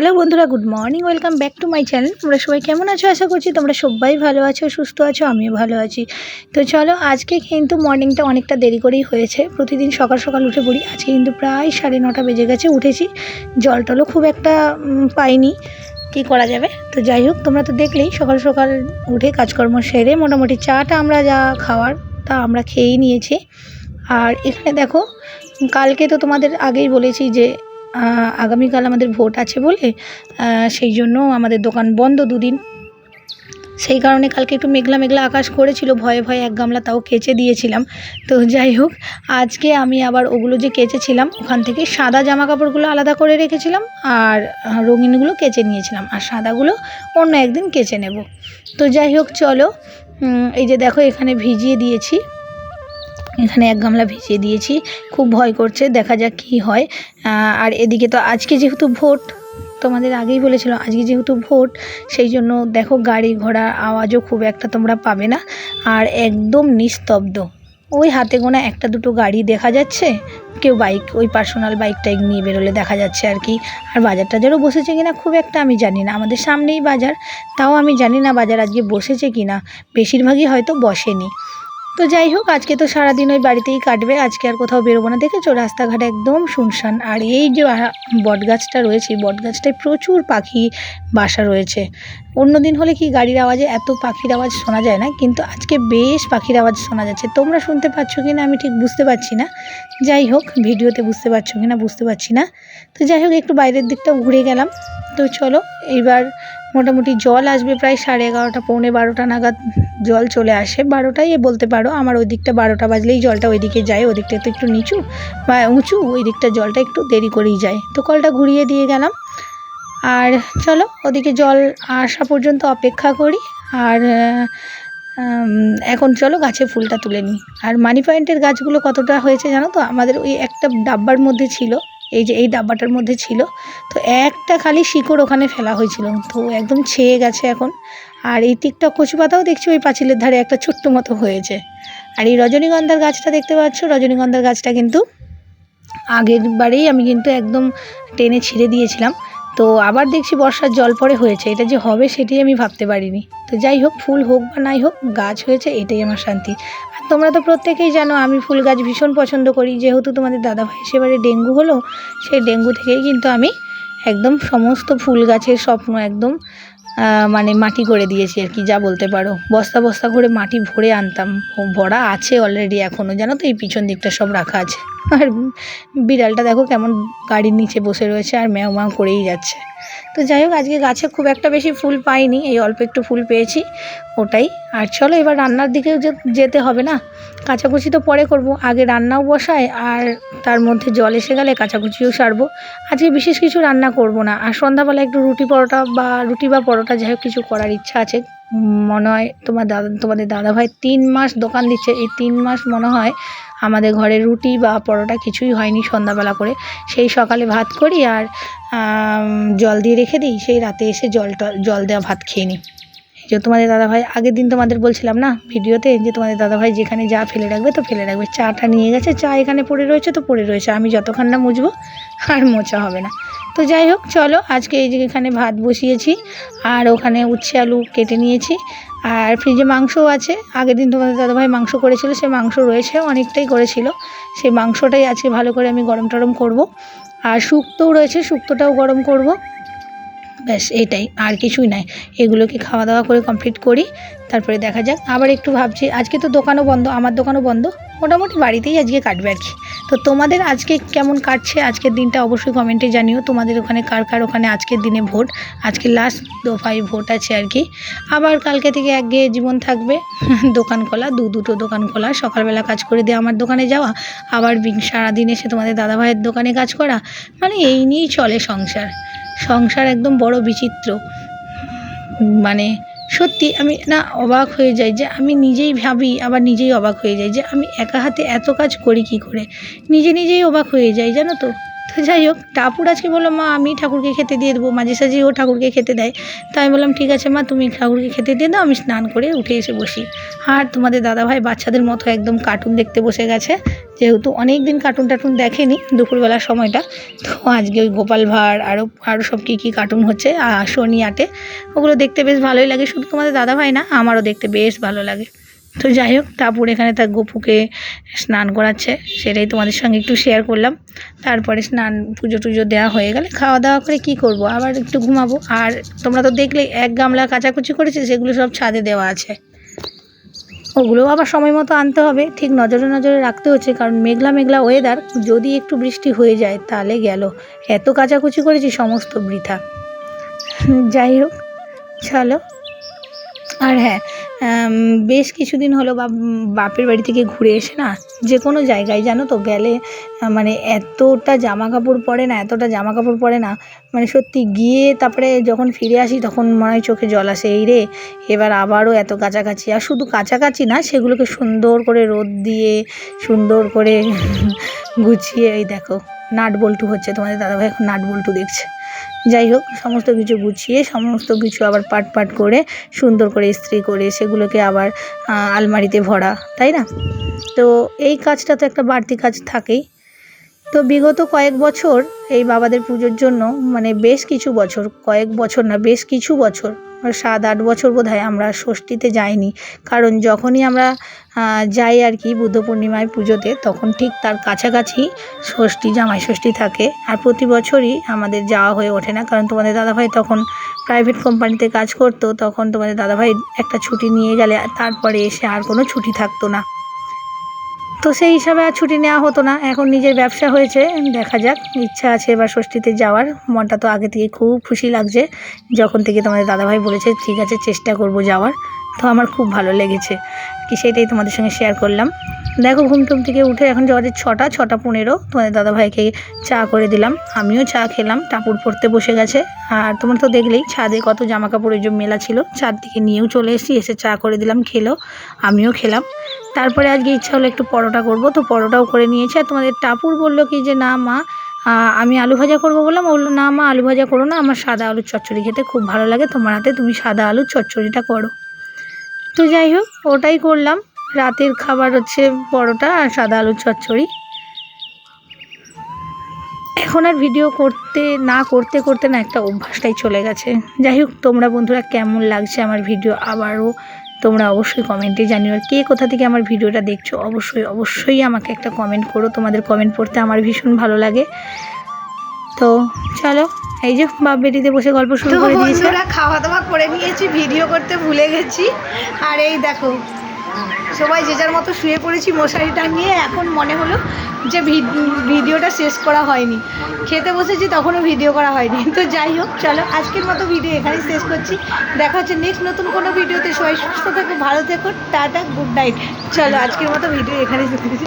Hello বন্ধুরা good morning welcome back to my channel তোমরা সবাই কেমন আছো? আশা করছি তোমরা সবাই ভালো আছো, সুস্থ আছো, আমিও ভালো আছি। তো চলো, আজকে কিন্তু মর্নিংটা অনেকটা দেরি করেই হয়েছে। প্রতিদিন সকাল সকাল উঠে পড়ি। আজকে কিন্তু প্রায় সাড়ে নটা বেজে গেছে, উঠেছি। জল টলও খুব একটা পাইনি। কী করা যাবে? তো যাই হোক, তোমরা তো দেখলেই সকাল সকাল উঠে কাজকর্ম সেরে মোটামুটি চাটা আমরা যা খাওয়ার তা আমরা খেয়েই নিয়েছি। আর এখানে দেখো, কালকে তো তোমাদের আগেই বলেছি যে আগামীকাল আমাদের ভোট আছে বলে সেই জন্য আমাদের দোকান বন্ধ দুদিন। সেই কারণে কালকে একটু মেঘলা মেঘলা আকাশ করেছিল, ভয়ে ভয়ে এক গামলা তাও কেচে দিয়েছিলাম। তো যাই হোক, আজকে আমি আবার ওগুলো যে কেচেছিলাম, ওখান থেকে সাদা জামা কাপড়গুলো আলাদা করে রেখেছিলাম আর রঙিনগুলো কেচে নিয়েছিলাম। আর সাদাগুলো অন্য একদিন কেচে নেব। তো যাই হোক, চলো এই যে দেখো এখানে ভিজিয়ে দিয়েছি। এখানে এক গামলা ভিজিয়ে দিয়েছি। খুব ভয় করছে, দেখা যাক কী হয়। আর এদিকে তো আজকে যেহেতু ভোট, তোমাদের আগেই বলেছিল আজকে যেহেতু ভোট, সেই জন্য দেখো গাড়ি ঘোড়ার আওয়াজও খুব একটা তোমরা পাবে না। আর একদম নিস্তব্ধ। ওই হাতে গোনা একটা দুটো গাড়ি দেখা যাচ্ছে, কেউ বাইক, ওই পার্সোনাল বাইক টাইক নিয়ে বেরোলে দেখা যাচ্ছে আর কি। আর বাজার টাজারও বসেছে কিনা খুব একটা আমি জানি না। আমাদের সামনেই বাজার, তাও আমি জানি না বাজার আজকে বসেছে কিনা। বেশিরভাগই হয়তো বসেনি। তো যাই হোক, আজকে তো সারাদিন ওই বাড়িতেই কাটবে, আজকে আর কোথাও বেরোবো না। দেখেছ? রাস্তাঘাট একদম শুনশান। আর এই যে আ- বটগাছটা রয়েছে, এই বটগাছটায় প্রচুর পাখি বাসা রয়েছে। অন্য দিন হলে কি গাড়ির আওয়াজে এত পাখির আওয়াজ শোনা যায় না? কিন্তু আজকে বেশ পাখির আওয়াজ শোনা যাচ্ছে। তোমরা শুনতে পাচ্ছ কি না? আমি ঠিক বুঝতে পারছি না। যাই হোক, ভিডিওতে বুঝতে পারছ কি না? বুঝতে পারছি না। তো যাই হোক, একটু বাইরের দিকটা ঘুরে গেলাম। তো চলো এইবার মোটামুটি জল আসবে প্রায় সাড়ে এগারোটা, পৌনে বারোটা নাগাদ জল চলে আসে। বারোটাই বলতে পারো, আমার ওই দিকটা বারোটা বাজলেই জলটা ওইদিকে যায় ওই দিকটা তো একটু নিচু বা উঁচু ওই দিকটা জলটা একটু দেরি করেই যায়। তো কলটা ঘুরিয়ে দিয়ে গেলাম। আর চলো, ওদিকে জল আসা পর্যন্ত অপেক্ষা করি। আর এখন চলো গাছে ফুলটা তুলে নিই। আর মানি পয়েন্টের গাছগুলো কতটা হয়েছে জানো তো? আমাদের ওই একটা ডাব্বার মধ্যে ছিল। এই যে এই ডাব্বাটার মধ্যে ছিল, তো একটা খালি শিকড় ওখানে ফেলা হয়েছিল। তো একদম ছেয়ে গেছে এখন। আর এই টিকটক কচু পাতাও দেখছি ওই পাঁচিলের ধারে একটা ছোট্ট মতো হয়েছে। আর এই রজনীগন্ধার গাছটা দেখতে পাচ্ছ? রজনীগন্ধার গাছটা কিন্তু আগের বারেই আমি কিন্তু একদম টেনে ছিঁড়ে দিয়েছিলাম। তো আবার দেখছি বর্ষার জল পরে হয়েছে, এটা যে হবে সেটাই আমি ভাবতে পারিনি। তো যাই হোক, ফুল হোক বা নাই হোক, গাছ হয়েছে, এটাই আমার শান্তি। আর তোমরা তো প্রত্যেকেই জানো, আমি ফুল গাছ ভীষণ পছন্দ করি। যেহেতু তোমাদের দাদাভাই সেবারে ডেঙ্গু হলো, সেই ডেঙ্গু থেকেই কিন্তু আমি একদম সমস্ত ফুল গাছের স্বপ্ন একদম মানে মাটি করে দিয়েছি আর কি, যা বলতে পারো। বস্তা বস্তা করে মাটি ভরে আনতাম, ভরা আছে অলরেডি এখনও জানো তো এই পিছন দিকটা সব রাখা আছে। আর বিড়ালটা দেখো কেমন গাড়ির নিচে বসে রয়েছে আর ম্যাও ম্যাও করেই যাচ্ছে। তো যাই হোক, আজকে গাছে খুব একটা বেশি ফুল পাইনি, এই অল্প একটু ফুল পেয়েছি, ওটাই। আর চলো, এবার রান্নার দিকেও যেতে হবে না? কাচাকুচি তো পরে করব। আগে রান্নাও বসাই আর তার মধ্যে জল এসে গেলে কাচাকুচিও সারবো। আজকে বিশেষ কিছু রান্না করব না। আর সন্ধ্যাবেলা একটু রুটি পরোটা বা রুটি বা পরোটা যাই হোক কিছু করার ইচ্ছা আছে। মনে হয় তোমার দাদা তোমাদের দাদাভাই তিন মাস দোকান দিচ্ছে। এই তিন মাস মনে হয় আমাদের ঘরে রুটি বা পরোটা কিছুই হয়নি সন্ধ্যাবেলা করে। সেই সকালে ভাত করি আর জল দিয়ে রেখে দিই। সেই রাতে এসে জল জল দেওয়া ভাত খেয়ে নিই। যে তোমাদের দাদাভাই, আগের দিন তোমাদের বলছিলাম না ভিডিওতে যে তোমাদের দাদাভাই যেখানে যা ফেলে রাখবে তো ফেলে রাখবে। চাটা নিয়ে গেছে, চা এখানে পড়ে রয়েছে তো পড়ে রয়েছে। আমি যতক্ষণ না মুছবো আর মোচা হবে না। তো যাই হোক, চলো আজকে এই যে এখানে ভাত বসিয়েছি আর ওখানে উচ্ছে আলু কেটে নিয়েছি। আর ফ্রিজে মাংসও আছে। আগের দিন তোমাদের দাদাভাই মাংস করেছিল, সে মাংস রয়েছে, অনেকটাই করেছিল। সেই মাংসটাই আজকে ভালো করে আমি গরম টরম করব। আর শুক্তোও রয়েছে, শুক্তোটাও গরম করব। ব্যাস, এটাই, আর কিছুই নাই। এগুলোকে খাওয়া দাওয়া করে কমপ্লিট করি, তারপরে দেখা যাক। আবার একটু ভাবছি, আজকে তো দোকানও বন্ধ, আমার দোকানও বন্ধ। মোটামুটি বাড়িতেই আজকে কাটবে আর কি। তো তোমাদের আজকে কেমন কাটছে? আজকের দিনটা অবশ্যই কমেন্টে জানিও। তোমাদের ওখানে কার কার ওখানে আজকের দিনে ভোট? আজকে লাস্ট দফায় ভোট আছে আর কি। আবার কালকে থেকে একঘেয়ে জীবন থাকবে। দোকান খোলা, দু দুটো দোকান খোলা। সকালবেলা কাজ করে দিয়ে আমার দোকানে যাওয়া। আবার সারাদিন এসে তোমাদের দাদাভাইয়ের দোকানে কাজ করা। মানে এই নিয়েই চলে সংসার। সংসার একদম বড় বিচিত্র। মানে সত্যি আমি না অবাক হয়ে যাই যে আমি নিজেই ভাবি, আবার নিজেই অবাক হয়ে যাই যে আমি একা হাতে এত কাজ করি কি করে? নিজে নিজেই অবাক হয়ে যাই, জানো তো? তো যাই হোক টাপুর আজকে বলল, মা, আমি ঠাকুরকে খেতে দিয়ে দেবো। মাঝে সাঝে ও ঠাকুরকে খেতে দেয়। তাই আমি বললাম, ঠিক আছে মা, তুমি ঠাকুরকে খেতে দিয়ে দাও, আমি স্নান করে উঠে এসে বসি। আর তোমাদের দাদাভাই বাচ্চাদের মতো একদম কার্টুন দেখতে বসে গেছে, যেহেতু অনেক দিন কার্টুন টার্টুন দেখেনি দুপুরবেলার সময়টা। তো আজকে ওই গোপাল ভাঁড় আরও আরও সব কী কী কার্টুন হচ্ছে আর শনি আটে ওগুলো দেখতে বেশ ভালোই লাগে। শুধু তোমাদের দাদাভাই না, আমারও দেখতে বেশ ভালো লাগে। তো যাই হোক টাপুর এখানে তার গপুকে স্নান করাচ্ছে। সেটাই তোমাদের সঙ্গে একটু শেয়ার করলাম। তারপরে স্নান, পুজো টুজো দেওয়া হয়ে গেলে খাওয়া দাওয়া করে কি করব? আবার একটু ঘুমাবো। আর তোমরা তো দেখলে এক গামলা কাচাকুচি করেছে, সেগুলো সব ছাদে দেওয়া আছে। ওগুলোও আবার সময় মতো আনতে হবে। ঠিক নজরে নজরে রাখতে হচ্ছে, কারণ মেঘলা মেঘলা ওয়েদার যদি একটু বৃষ্টি হয়ে যায়, তাহলে গেল। এত কাচাকুচি করেছি সমস্ত বৃথা। যাই হোক, চলো। আর হ্যাঁ বেশ কিছুদিন হলো বাপ, বাপের বাড়ি থেকে ঘুরে এসে না যে কোনো জায়গায় জানো তো গেলে মানে এতটা জামা কাপড় পরে না, এতটা জামা কাপড় পরে না মানে সত্যি গিয়ে তারপরে যখন ফিরে আসি তখন মনে হয় চোখে জল আসে, এই রে, এবার আবারও এত কাছাকাছি। আর শুধু কাছাকাছি না, সেগুলোকে সুন্দর করে রোদ দিয়ে, সুন্দর করে গুছিয়ে, এই দেখো, নাট বল্টু হচ্ছে তোমাদের দাদাভাই, এখন নাট বল্টু দেখছে। যাই হোক, সমস্ত কিছু গুছিয়ে, সমস্ত কিছু আবার পাট পাট করে, সুন্দর করে ইস্ত্রি করে সেগুলোকে আবার আলমারিতে ভরা, তাই না? তো এই কাজটা তো একটা বাড়তি কাজ থাকেই। তো বিগত কয়েক বছর এই বাবাদের পুজোর জন্য মানে বেশ কিছু বছর, কয়েক বছর না, বেশ কিছু বছর সাত আট বছর বোধ হয় আমরা ষষ্ঠীতে যাইনি। কারণ যখনই আমরা যাই আর কি বুদ্ধ পূর্ণিমায় পুজোতে, তখন ঠিক তার কাছাকাছি ষষ্ঠী, জামাই ষষ্ঠী থাকে। আর প্রতি বছরই আমাদের যাওয়া হয়ে ওঠে না, কারণ তোমাদের দাদাভাই তখন প্রাইভেট কোম্পানিতে কাজ করতো, তখন তোমাদের দাদাভাই একটা ছুটি নিয়ে গেলে, তারপরে এসে আর কোনো ছুটি থাকতো না। তো সেই হিসাবে আর ছুটি নেওয়া হতো না। এখন নিজের ব্যবসা হয়েছে, দেখা যাক, ইচ্ছা আছে এবার ষষ্ঠীতে যাওয়ার। মনটা তো আগে থেকে খুব খুশি লাগছে, যখন থেকে তোমাদের দাদাভাই বলেছে, ঠিক আছে, চেষ্টা করব যাওয়ার। তো আমার খুব ভালো লেগেছে। কি সেটাই তোমাদের সঙ্গে শেয়ার করলাম। দেখো, ঘুম টুম থেকে উঠে এখন যাওয়ার ছটা ছটা পনেরো, তোমাদের দাদাভাইকে চা করে দিলাম। আমিও চা খেলাম টাপুর পড়তে বসে গেছে। আর তোমরা তো দেখলেই, ছাদে কত জামা কাপড়ের যে মেলা ছিল চার দিকে নিয়েও চলে এসেছি, এসে চা করে দিলাম, খেলো, আমিও খেলাম। তারপরে আজকে ইচ্ছা হলো একটু পরোটা করব, তো পরোটাও করে নিয়েছি। আর তোমাদের টাপুর বলল কি যে, না মা আমি আলু ভাজা করব বললাম। ও বলল, না মা, আলু ভাজা করো না, আমার সাদা আলুর চচ্চড়ি খেতে খুব ভালো লাগে, তোমার হাতে তুমি সাদা আলুর চচ্চড়িটা করো। তো যাই হোক, ওটাই করলাম। রাতের খাবার হচ্ছে পরোটা আর সাদা আলুর চচ্চড়ি। এখন আর ভিডিও করতে না করতে করতে না একটা অভ্যাসটাই চলে গেছে। যাই হোক তোমরা বন্ধুরা কেমন লাগছে আমার ভিডিও আবারও? তোমরা অবশ্যই কমেন্টে জানিও আর কে কোথা থেকে আমার ভিডিওটা দেখছ? অবশ্যই অবশ্যই আমাকে একটা কমেন্ট করো। তোমাদের কমেন্ট পড়তে আমার ভীষণ ভালো লাগে। তো চলো এই যে বাপ বেটিতে বসে গল্প শুরু করে দিয়েছে। খাওয়া দাওয়া করে নিয়েছি ভিডিও করতে ভুলে গেছি। আর এই দেখো সবাই যে যার মতো শুয়ে পড়েছি মশারি টাঙিয়ে এখন মনে হলো যে ভিড- ভিডিওটা শেষ করা হয়নি। খেতে বসেছি তখনও ভিডিও করা হয়নি। তো যাই হোক, চলো আজকের মতো ভিডিও এখানেই শেষ করছি। দেখা হচ্ছে নেক্সট নতুন কোনো ভিডিওতে। সবাই সুস্থ থেকো, ভালো থেকো, টাটা গুড নাইট চলো আজকের মতো ভিডিও এখানেই শেষ করছি।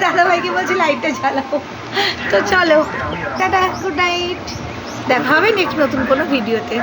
দাদাভাইকে বলছি লাইটটা জ্বালাও। তো চলো, টাটা গুড নাইট দেখা হবে নেক্সট নতুন কোনো ভিডিওতে।